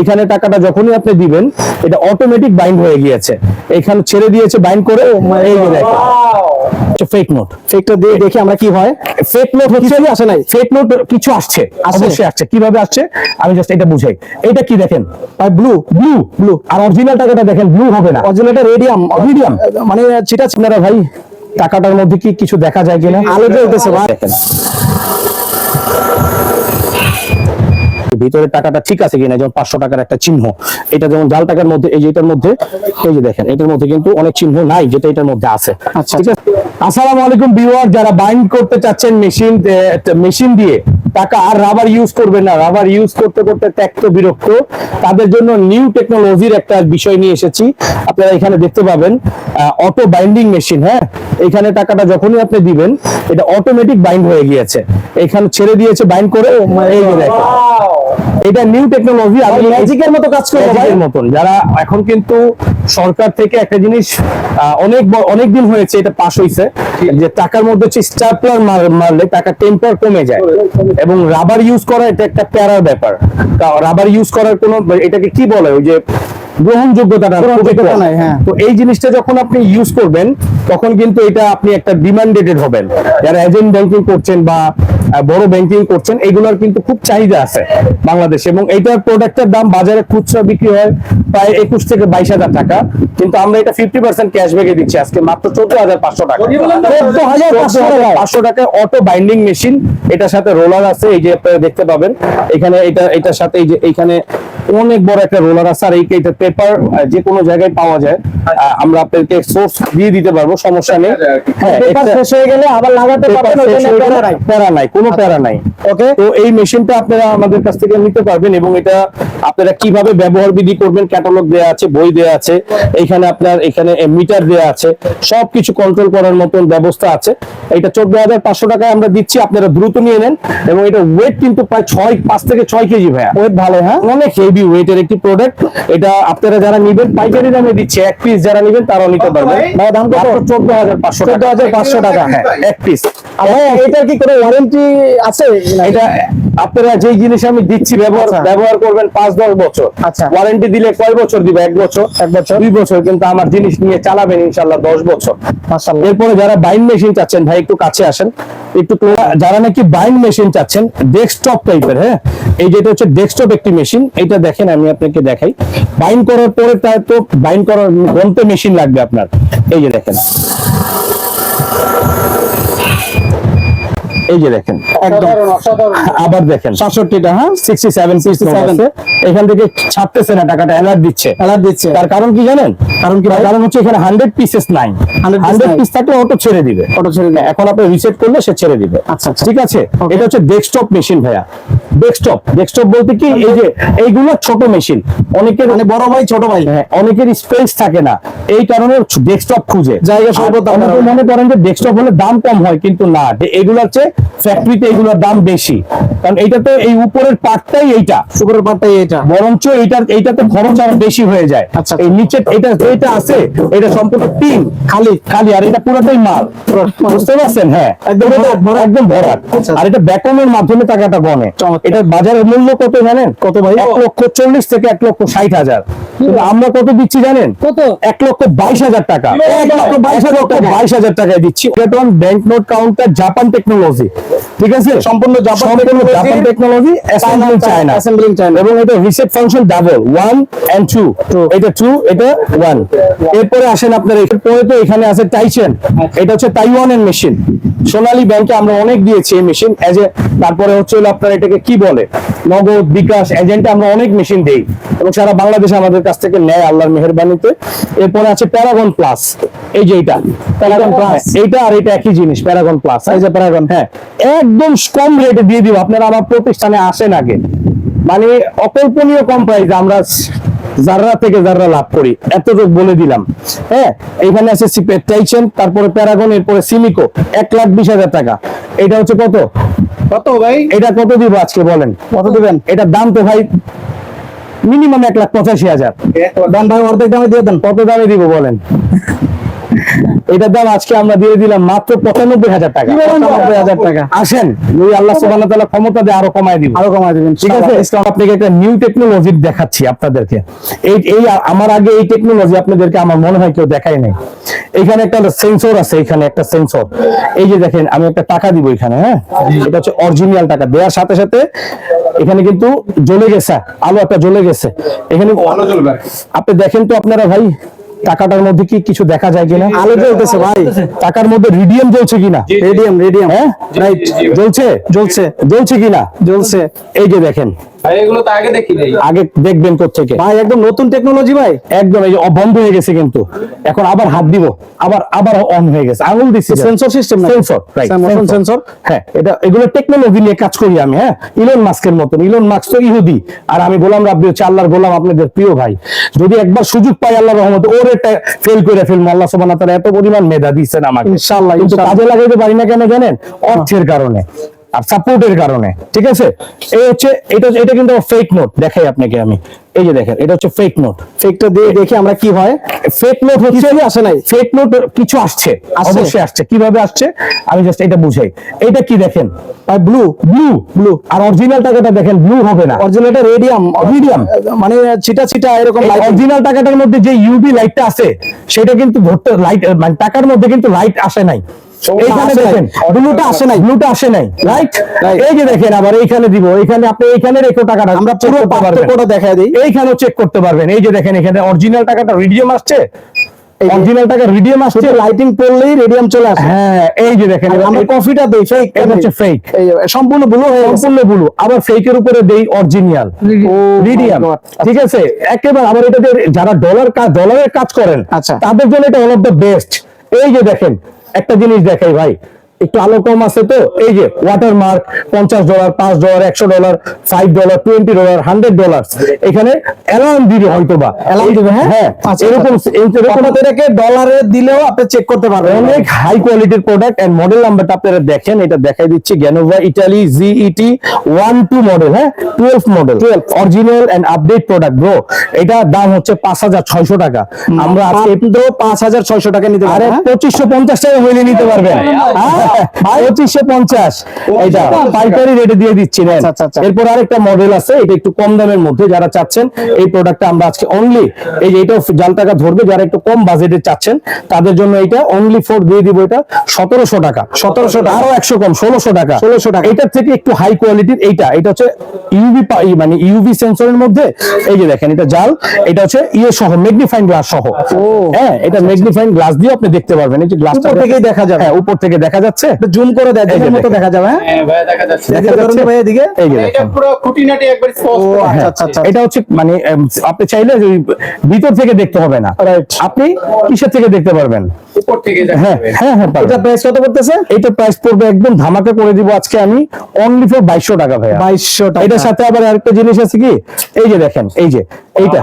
এখানে টাকাটা যখনই আপনি দিবেন এটা অটোমেটিক বাইন্ড হয়ে গিয়েছে। এখানে ছেড়ে দিয়েছে বাইন্ড করে এই ফেক নোট ফেকটা দিয়ে দেখি আমরা কি হয়। ফেক নোট হচ্ছে আসে নাই। ফেক নোট কিছু আসছে। অবশ্যই আসছে। কীভাবে আসছে? আমি জাস্ট এটা বুঝাই। এটা কি দেখেন? ব্লু ব্লু ব্লু আর অরিজিনাল টাকাটা দেখেন ব্লু হবে না। অরিজিনালটা রেডিয়াম? মানে সেটা আপনারা ভাই টাকাটার মধ্যে কি কিছু দেখা যায় কিনা? আলো জ্বলতেছে। দেখেন। ভিতরে টাকাটা ঠিক আছে কিনা যেমন পাঁচশো টাকার একটা চিহ্ন এটা যেমন জাল টাকার মধ্যে এই যে এটার মধ্যে এই যে দেখেন এটার মধ্যে কিন্তু অনেক চিহ্ন নাই যেটা এটার মধ্যে আছে। আচ্ছা, ঠিক আছে? আসসালামু আলাইকুম ভিউয়ার যারা বাইন্ড করতে চাচ্ছেন মেশিন মেশিন দিয়ে টাকা আর রাবার ইউজ করবেন না। রাবার ইউজ করতে করতে ত্যক্ত বিরক্ত। তাদের জন্য নিউ টেকনোলজির একটা বিষয় নিয়ে এসেছি। আপনারা এখানে দেখতে পাবেন অটো বাইন্ডিং মেশিন হ্যাঁ? এখানে টাকাটা যখনই আপনি দিবেন এটা অটোমেটিক বাইন্ড হয়ে গিয়েছে। এখানে ছেড়ে দিয়েছে বাইন্ড করে এই যে দেখেন। এটা নিউ টেকনোলজি আমি ম্যাজিকের মতো কাজ করব ম্যাজিকের মতন। যারা এখন কিন্তু সরকার থেকে একটা জিনিস অনেক অনেক দিন হয়েছে এটা পাস হয়েছে যে টাকার মধ্যে হচ্ছে স্টাপলার মারলে টাকা টেম্পার কমে যায়। এবং রাবার ইউজ করা এটা একটা প্যারার ব্যাপার। রাবার ইউজ করার কোনো এটাকে কি বলে ওই যে গ্রহণযোগ্যতাটা হ্যাঁ। তো এই জিনিসটা যখন আপনি ইউজ করবেন তখন কিন্তু এটা আপনি একটা ডিমান্ডেটেড হবেন। যারা এজেন্ট ব্যাংকিং করছেন বা বড় ব্যাংকিং করছেন এগুলোর কিন্তু খুব চাহিদা আছে বাংলাদেশে। এবং এইটার প্রোডাক্টের দাম বাজারে খুচরা বিক্রি হয় প্রায় একুশ থেকে বাইশ হাজার টাকা। কিন্তু আমরা এটা ফিফটি পার্সেন্ট ক্যাশব্যাকে দিচ্ছি আজকে মাত্র চোদ্দ হাজার পাঁচশো টাকা। চোদ্দ হাজার পাঁচশো টাকা অটো বাইন্ডিং মেশিন এটার সাথে রোলার আছে এই যে আপনারা দেখতে পাবেন। এখানে এটা এটার সাথে এই যে এইখানে অনেক বড় একটা রোলার আছে আর এই এটা পেপার যে কোনো জায়গায় পাওয়া যায় আমরা আপনাদেরকে সোর্স দিয়ে দিতে পারব সমস্যা নেই। হ্যাঁ পেপার শেষ হয়ে গেলে আবার লাগাতে পারবেন প্যারা নাই। প্যারা নাই কোনো প্যারা নাই। ওকে তো এই মেশিনটা আপনারা আমাদের কাছ থেকে নিতে পারবেন এবং এটা আপনারা কীভাবে ব্যবহার বিধি করবেন ক্যাটালগ দেয়া আছে বই দেয়া আছে এখানে আপনার এখানে মিটার দেয়া আছে সবকিছু কন্ট্রোল করার মতন ব্যবস্থা আছে। এটা চোদ্দ হাজার পাঁচশো টাকায় আমরা দিচ্ছি আপনারা দ্রুত নিয়ে নেন এবং এটা ওয়েট কিন্তু প্রায় ছয় পাঁচ থেকে ছয় কেজি ভাইয়া। ওয়েট ভালো হ্যাঁ? অনেক হেভি ওয়েটের একটি প্রোডাক্ট এটা আপনারা যারা নেবেন পাইকারি দামে দিচ্ছে এক পিস যারা নেবেন তারাও নিতে পারবেন। ভাই, দাম কত? চোদ্দ হাজার পাঁচশো চোদ্দ হাজার পাঁচশো টাকা। হ্যাঁ এক পিস আর এটার কি কোনো ওয়ারেন্টি আছে? না? এটা আপনারা যে জিনিস আমি দিচ্ছি ব্যবহার আচ্ছা। ব্যবহার করবেন পাঁচ দশ বছর। আচ্ছা। ওয়ারেন্টি দিলে কয় বছর দিবে? এক বছর। এক বছর। দুই বছর কিন্তু আমার জিনিস নিয়ে চালাবেন ইনশাল্লাহ দশ বছর। এরপরে যারা বাইন্ড মেশিন চাচ্ছেন ভাই একটু কাছে আসেন। একটু যারা নাকি বাইন্ড মেশিন চাচ্ছেন ডেস্কটপ টাইপের হ্যাঁ? এই যেটা হচ্ছে ডেস্কটপ একটি মেশিন এটা দেখেন আমি আপনাকে দেখাই। বাইন্ড করার পরে তার তো বাইন্ড করার গন্তে মেশিন লাগবে আপনার। এই যে দেখেন। এই যে দেখেন একদম আবার দেখেন সাতষট্টিটা হ্যাঁ? সিক্সটি সেভেন সিক্সটি সেভেন এখান থেকে ছাড়তেছে না টাকাটা অ্যালার্ট দিচ্ছে। অ্যালার্ট দিচ্ছে। তার কারণ কি জানেন? কারণ কি কারণ হচ্ছে এখানে হান্ড্রেড পিসেস নাই। হান্ড্রেড পিস থাকলে অটো ছেড়ে দিবে। অটো ছেড়ে দিবে। এখন আপনি রিসেট করলে সে ছেড়ে দিবে। আচ্ছা, আচ্ছা। ঠিক আছে? এটা হচ্ছে ডেস্কটপ মেশিন ভাইয়া। ডেস্কটপ ডেস্কটপ বলতে কি এই যে এইগুলো ছোট মেশিন অনেকের মানে বড় ভাই ছোট ভাই। হ্যাঁ, অনেকের স্পেস থাকে না। এই কারণে ডেস্কটপ খুঁজে। জায়গা কারণে। মনে করেন যে ডেস্কটপ হলে দাম কম হয় কিন্তু না। এগুলো হচ্ছে ফ্যাক্টরিতে এগুলোর দাম বেশি। কারণ এইটাতে এই উপরের পার্টটাই এইটা। শুক্রের পাটটাই এটা বরঞ্চ এইটার এইটাতে খরচ আরও বেশি হয়ে যায়। আচ্ছা। এই নিচে এটা যেটা আছে এটা সম্পূর্ণ টিন খালি খালি আর এটা পুরোটাই মাল। বুঝতে পারছেন? হ্যাঁ। একদম ভরাট। একদম ভরাট। আচ্ছা। আর এটা ব্যাকনের মাধ্যমে টাকাটা গনে। এটা বাজারের মূল্য কত জানেন? কত ভাই? এক লক্ষ চল্লিশ থেকে এক লক্ষ ষাট হাজার। আমরা কত দিচ্ছি জানেন? কত? এক লক্ষ বাইশ হাজার টাকা। বাইশ হাজার টাকায় দিচ্ছি। Bank note counter Japan technology. ঠিক আছে? সম্পূর্ণ Japan Japan technology assembling China. এবং এটা reset function double one and two এটা টু এটা ওয়ান এরপরে আসেন আপনার এরপরে তো এখানে আছে টাইচেন এটা হচ্ছে তাইওয়ানের মেশিন সোনালী ব্যাংকে আমরা অনেক দিয়েছি এই মেশিন এজ এ তারপরে হচ্ছে আপনার এটাকে কি বলে? নগদ বিকাশ এজেন্টে আমরা অনেক মেশিন দেই এবং সারা বাংলাদেশে আমাদের কাছ থেকে নেয় আল্লাহর মেহরবানিতে। এরপরে আছে প্যারাগন প্লাস এই যে এটা প্যারাগন প্লাস এইটা আর এটা একই জিনিস প্যারাগন প্লাস এই যে প্যারাগন হ্যাঁ একদম কম রেটে দিয়ে দিব। আপনারা আমার প্রতিষ্ঠানে আসেন আগে। মানে অকল্পনীয় কম প্রাইস আমরা যাররা থেকে জাররা লাভ করি। এতটুকু বলে দিলাম। হ্যাঁ এখানে আছে টাইচেন তারপরে প্যারাগন এরপরে সিমিকো এক লাখ বিশ হাজার টাকা। এটা হচ্ছে কত? কত ভাই? এটা কত দিব আজকে বলেন? কত দিবেন? এটা দাম তো ভাই মিনিমাম এক লাখ পঁচাশি হাজার। দাম ভাই অর্ধেক দামে দিয়ে দেন। কত দামে দিব বলেন? এটার দাম আজকে আমরা দিয়ে দিলাম মাত্র পঁচানব্বই হাজার টাকা। কি বলেন? 95,000 টাকা। আসেন। যদি আল্লাহ সুবহানাহু ওয়া তাআলা ক্ষমতা দিয়ে আরও কমায় দিব। আরও কমায় দিবেন ঠিক আছে? আপনাকে একটা নিউ টেকনোলজি দেখাচ্ছি আপনাদেরকে। এই এই আমার আগে এই টেকনোলজি আপনাদেরকে আমার মনে হয় কেউ দেখায় নাই। এখানে একটা সেন্সর আছে এখানে একটা সেন্সর এই যে দেখেন আমি একটা টাকা দিব এখানে হ্যাঁ? এটা হচ্ছে অরিজিনাল টাকা। দেওয়ার সাথে সাথে এখানে কিন্তু জ্বলে গেছে আলো একটা জ্বলে গেছে। এখানে আপনি দেখেন তো আপনারা ভাই টাকাটার মধ্যে কি কিছু দেখা যায় কিনা আলো জ্বলতেছে ভাই টাকার মধ্যে রিডিয়াম জ্বলছে কিনা রেডিয়াম রেডিয়াম হ্যাঁ রাইট জ্বলছে জ্বলছে জ্বলছে কিনা জ্বলছে এই যে দেখেন আগে দেখি নাই। আগে দেখবেন কোথেকে ভাই একদম নতুন টেকনোলজি ভাই। একদম এই বন্ধ হয়ে গেছে কিন্তু। এখন আবার হাত দিব আবার আবার অন হয়ে গেছে। আঙুল দিচ্ছি সেন্সর সিস্টেম সেন্সর সেন্সর হ্যাঁ এটা এগুলো টেকনোলজি নিয়ে কাজ করি আমি হ্যাঁ? ইলন মাস্কের মতন। ইলন মাস্ক তো ইহুদি। আর আমি গোলাম রাব্বি হচ্ছে আল্লাহর গোলাম আপনাদের প্রিয় ভাই। যদি একবার সুযোগ পাই আল্লাহ রহমতে ওর এটা ফেল করে ফেলব। আল্লাহ সুবহানাহু ওয়া তাআলা এত পরিমাণ মেধা দিয়েছেন আমাকে। ইনশাআল্লাহ, কিন্তু কাজে লাগাইতে পারি না কেন জানেন? অর্থের কারণে। আর সাপোর্টের কারণে ঠিক আছে? এই হচ্ছে এটা এটা কিন্তু ফেক নোট দেখাই আপনাকে আমি। এই যে দেখেন এটা হচ্ছে ফেক নোট ফেকটা দিয়ে দেখি আমরা কি হয়। ফেক নোট হচ্ছে আসে নাই। ফেক নোট কিছু আসছে? অবশ্যই আসছে। কীভাবে আসছে? আমি জাস্ট এটা বুঝাই। এটা কি দেখেন? ভাই ব্লু ব্লু ব্লু আর অরিজিনাল টাকাটা দেখেন ব্লু হবে না। অরিজিনালটা রেডিয়াম Radium। মানে ছিটা ছিটা এরকম লাইট অরিজিনাল টাকাটার মধ্যে যে ইউভি লাইটটা আছে সেটা কিন্তু ধরতে লাইট মানে টাকার মধ্যে কিন্তু লাইট আসে নাই। এইখানে দেখেন ব্লুটা আসে নাই ব্লুটা আসে নাই। রাইট এই যে দেখেন আবার এইখানে দিব এইখানে আপনি এইখানে রেখো টাকাটা আমরা check পুরো করতে পার্থক্যটা দেখায় দিই। এইখানেও চেক করতে পারবেন। এই যে দেখেন এখানে অরিজিনাল টাকাটা রিডিয়াম আসছে। অরিজিনাল টাকা রিডিয়াম আসছে। লাইটিং পড়লেই রেডিয়াম চলে আসে। হ্যাঁ এই যে দেখেন আমরা কফিটা দেই ফেক এটা হচ্ছে ফেক সম্পূর্ণ ব্লু হয়ে সম্পূর্ণ ব্লু আবার ফেকের উপরে দেই অরিজিনাল রিডিয়াম ঠিক আছে? একেবারে আবার এটা যারা ডলার কাজ ডলারের কাজ করেন আচ্ছা। তাদের জন্য এটা ওয়ান অফ দ্য বেস্ট এই যে দেখেন একটা জিনিস দেখাই ভাই। একটু আলো কম আছে তো? এই যে ওয়াটার মার্ক পঞ্চাশ ডলার পাঁচ ডলার একশো dollar five dollar twenty dollar hundred dollar এখানে অ্যালার্ম দিবে হয়তো বা Alarm দিবে, হ্যাঁ? হ্যাঁ এরকম এরকম এটাকে ডলারে দিলেও আপনি চেক করতে পারবেন। অনেক হাই কোয়ালিটির প্রোডাক্ট এন্ড মডেল নাম্বারটা আপনারা দেখেন এটা দেখাই দিচ্ছি। Genova Italy GET one two model হ্যাঁ? Twelve model twelve original and update product bro এটা দাম হচ্ছে পাঁচ হাজার ছয়শো টাকা। আমরা আজকে পাঁচ হাজার ছয়শো টাকা নিতে আরে পারেন পঁচিশশো পঞ্চাশ টাকা হইলে নিতে পারবেন। পঁচিশশো পঞ্চাশ। এটা পাইকারি রেটে দিয়ে দিচ্ছি আচ্ছা, আচ্ছা, আচ্ছা। এরপর আরেকটা মডেল আছে এটা একটু কম দামের মধ্যে যারা চাচ্ছেন এই প্রোডাক্টটা আমরা আজকে অনলি এই যে জাল টাকা ধরবে যারা একটু কম বাজেটে চাচ্ছেন তাদের জন্য এটা অনলি ফোর দিয়ে দিব এটা সতেরোশো টাকা। সতেরোশো টাকা। আরও একশো কম ষোলোশো টাকা। 1600 টাকা। এটার থেকে একটু হাই কোয়ালিটির এইটা এটা হচ্ছে ইউভি মানে ইউভি সেন্সরের মধ্যে এই যে দেখেন এটা জাল এটা হচ্ছে ইয়ে সহ ম্যাগনিফাইং গ্লাস সহ। হ্যাঁ এটা ম্যাগনিফাইং গ্লাস দিয়ে আপনি দেখতে পারবেন এই যে গ্লাসটা থেকেই দেখা যাবে। হ্যাঁ উপর থেকে দেখা যাচ্ছে। জুম করে দেখের মতো দেখা যাবে হ্যাঁ? হ্যাঁ ভাই যাচ্ছে। এদিকে যাচ্ছে? ভাই এটা দেখা আচ্ছা, যাচ্ছে। আচ্ছা, এটা হচ্ছে মানে আপনি চাইলে ভিতর থেকে দেখতে হবে না। আপনি কিসের থেকে দেখতে পারবেন? উপর হ্যাঁ হ্যাঁ হ্যাঁ পারবেন। এটা প্রাইস কত করতেছে এটা প্রাইস পড়বে একদম ধামাকা করে দিব আজকে আমি। অনলি ফর বাইশশো টাকা ভাইয়া। বাইশশো টাকা। এটার সাথে আবার আরেকটা জিনিস আছে কি? এই যে দেখেন এই যে এইটা.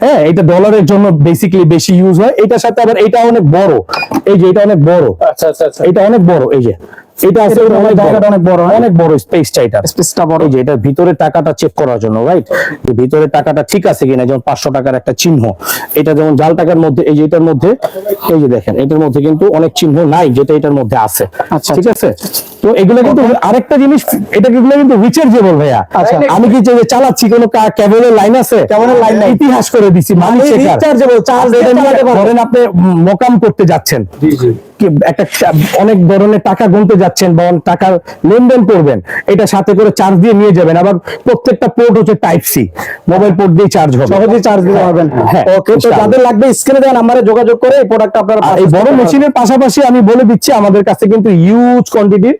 হ্যাঁ এটা ডলারের জন্য বেসিক্যালি বেশি ইউজ হয়। এটার সাথে আবার এটা অনেক বড়। এই যে এটা অনেক বড়। আচ্ছা আচ্ছা আচ্ছা। এটা অনেক বড় এই যে। এটা আছে এটা অনেক জায়গাটা অনেক বড়, হ্যাঁ? অনেক বড় স্পেসটা এটা। স্পেসটা বড়। যে এটা ভিতরে টাকাটা চেক করার জন্য রাইট ভিতরে টাকাটা ঠিক আছে কিনা যেমন পাঁচশো টাকার একটা চিহ্ন। এটা যেমন জাল টাকার মধ্যে এই যে এটার মধ্যে এই যে দেখেন এটার মধ্যে কিন্তু অনেক চিহ্ন নাই যেটা এটার মধ্যে আছে। আচ্ছা, ঠিক আছে? তো এগুলো কিন্তু আরেকটা জিনিস এটা এগুলো কিন্তু রিচার্জেবল ভাইয়া। আচ্ছা। আমি কি যে চালাচ্ছি কোনো কেবলের লাইন আছে? কেবলের line নাই। ইতিহাস করে দিছি মানি charge দিয়ে চালাতে ধরেন আপনি মোকাম করতে যাচ্ছেন। জি জি। একটা অনেক ধরনের টাকা গুনতে যাচ্ছেন বা টাকার লেনদেন করবেন এটা সাথে করে চার্জ দিয়ে নিয়ে যাবেন। আবার প্রত্যেকটা পোর্ট হচ্ছে টাইপ সি মোবাইল পোর্ট দিয়ে চার্জ হবে। সহজেই চার্জ দিতে পারবেন। হ্যাঁ, ওকে তো ইনশাআল্লাহ। যাদের লাগবে স্ক্রিনে দেওয়া নাম্বারে যোগাযোগ করে এই প্রোডাক্টটা আপনারা এই বড় মেশিনের পাশাপাশি আমি বলে দিচ্ছি আমাদের কাছে কিন্তু ইউজ কোয়ান্টিটির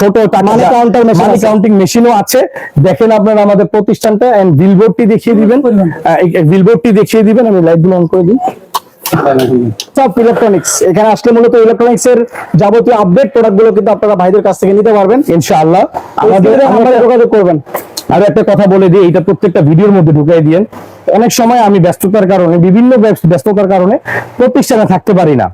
ছোট Money counter মেশিন মানি আছে। কাউন্টিং মেশিনও আছে। দেখেন আপনারা আমাদের প্রতিষ্ঠানটা এন্ড বিলবোর্ডটি দেখিয়ে দিবেন। বিলবোর্ডটি দেখিয়ে দিবেন। আমি লাইটগুলো অন করে দিই। সব ইলেকট্রনিক্স এখানে আসলে মূলত ইলেকট্রনিক্স এর যাবতীয় আপডেট প্রোডাক্টগুলো কিন্তু আপনারা ভাইদের কাছ থেকে নিতে পারবেন ইনশাআল্লাহ। আমাদের যোগাযোগ করবেন। আর একটা কথা বলে দিই এটা প্রত্যেকটা ভিডিওর মধ্যে ঢুকাই দিয়েন অনেক সময় আমি ব্যস্ততার কারণে বিভিন্ন ব্যস্ততার কারণে প্রতিষ্ঠানে থাকতে পারি না।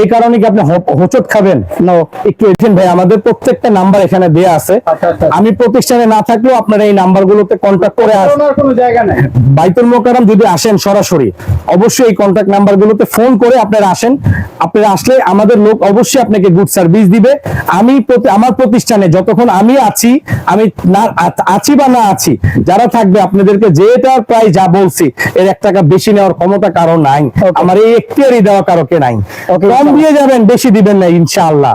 এই কারণে কি আপনি হোঁচট খাবেন? নো একটু এসেন ভাই আমাদের প্রত্যেকটা নাম্বার এখানে দেয়া আছে। আচ্ছা, আচ্ছা। আমি প্রতিষ্ঠানে না থাকলেও আপনারা এই নাম্বারগুলোতে কন্ট্যাক্ট করে কোনো জায়গা নাই। বাইতুল মোকাররম যদি আসেন সরাসরি অবশ্যই এই কন্ট্যাক্ট নাম্বারগুলোতে ফোন করে আপনারা আসেন। আপনারা আসলে আমাদের লোক অবশ্যই আপনাকে গুড সার্ভিস দিবে। আমি আমার প্রতিষ্ঠানে যতক্ষণ আমি আছি আমি না আছি বা না আছি যারা থাকবে আপনাদেরকে যেটার প্রায় যা বলছি এর এক টাকা বেশি নেওয়ার ক্ষমতা কারও নাই আমার এই এখতিয়ারই দেওয়া কারও কে নাই. কম দিয়ে যাবেন বেশি দিবেন না ইনশাআল্লাহ।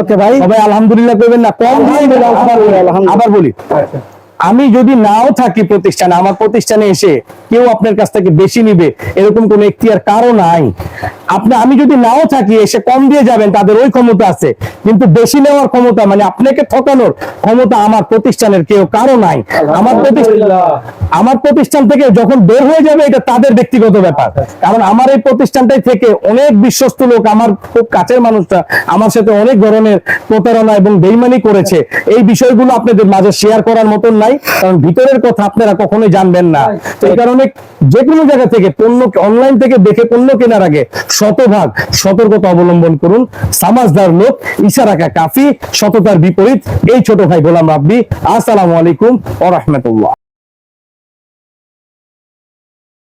ওকে ভাই। সবাই আলহামদুলিল্লাহ করবেন না কম দিয়ে আবার বলি, আমি যদি নাও থাকি প্রতিষ্ঠানে, আমার প্রতিষ্ঠানে এসে কেউ আপনার কাছ থেকে বেশি নিবে, এরকম কোন এখতিয়ার কারও নাই। আপনি আমি যদি নাও থাকি, এসে কম দিয়ে যাবেন, তাদের ওই ক্ষমতা আছে। কিন্তু বেশি নেওয়ার ক্ষমতা মানে আপনাকে ঠকানোর ক্ষমতা আমার প্রতিষ্ঠানের কেউ কারও নাই। আমার প্রতিষ্ঠান আমার প্রতিষ্ঠান থেকে যখন বের হয়ে যাবে, এটা তাদের ব্যক্তিগত ব্যাপার। কারণ আমার এই প্রতিষ্ঠানটাই থেকে অনেক বিশ্বস্ত লোক, আমার খুব কাছের মানুষটা আমার সাথে অনেক ধরনের প্রতারণা এবং বেইমানি করেছে। এই বিষয়গুলো আপনাদের মাঝে শেয়ার করার মতন নাই। কারণ ভিতরের কথা আপনারা কখনোই জানবেন না। তো এই কারণে যে কোনো জায়গা থেকে পণ্য অনলাইন থেকে দেখে পণ্য কেনার আগে শতভাগ সতর্কতা অবলম্বন করুন। সামাজদার লোক ইশারাকা কাফি সততার বিপরীত এই ছোট ভাই গোলাম রাব্বি আসসালামু আলাইকুম ও রাহমাতুল্লাহ।